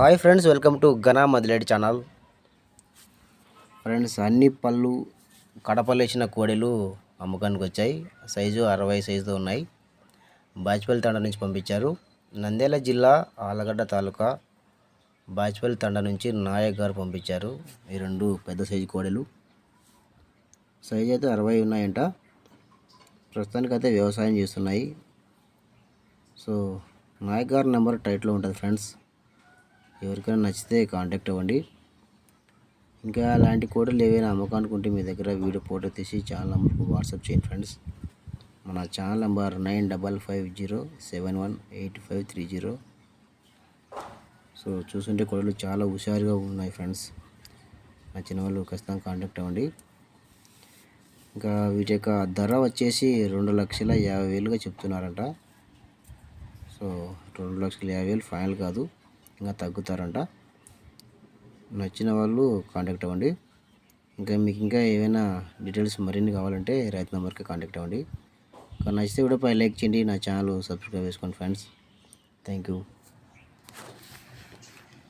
Hi friends welcome to ఘనా మదిలేడి channel. Friends అన్ని పళ్ళు కడపలేసిన కోడెలు అమ్మకానికి వచ్చాయి. సైజు అరవై సైజుతో ఉన్నాయి. బాజ్పల్లి తండ నుంచి పంపించారు. నంద్యాల జిల్లా ఆలగడ్డ తాలూకా బాజ్పల్లి తండ నుంచి నాయక్ గారు పంపించారు. ఈ రెండు పెద్ద సైజు కోడెలు. సైజు అయితే అరవై ఉన్నాయంట. ప్రస్తుతానికైతే వ్యవసాయం చేస్తున్నాయి. సో నాయక్ గారి నెంబర్ టైట్లో ఉంటుంది ఫ్రెండ్స్. ఎవరికైనా నచ్చితే కాంటాక్ట్ అవ్వండి. ఇంకా అలాంటి కోడలు ఏవైనా అమ్మకానికి మీ దగ్గర వీడియో ఫోటో తీసి ఛానల్ నెంబర్కు వాట్సాప్ చేయండి ఫ్రెండ్స్ మన channel number nine double five zero seven one eight five three zero so చూస్తుంటే కోడలు చాలా హుషారుగా ఉన్నాయి ఫ్రెండ్స్ నచ్చిన వాళ్ళు ఖచ్చితంగా కాంటాక్ట్ అవ్వండి. ఇంకా వీటి యొక్క ధర వచ్చేసి రెండు లక్షల యాభై వేలుగా చెప్తున్నారంట. సో రెండు లక్షల యాభై వేలు ఫైనల్ కాదు. ఇంకా తగ్గుతారంట. నచ్చిన వాళ్ళు కాంటాక్ట్ అవ్వండి. ఇంకా మీకు ఇంకా ఏమైనా డీటెయిల్స్ మరిన్ని కావాలంటే రైతు నెంబర్కి కాంటాక్ట్ అవ్వండి. ఇంకా నచ్చితే కూడా పై లైక్ చేయండి. నా ఛానల్ సబ్స్క్రైబ్ చేసుకోండి ఫ్రెండ్స్. Thank you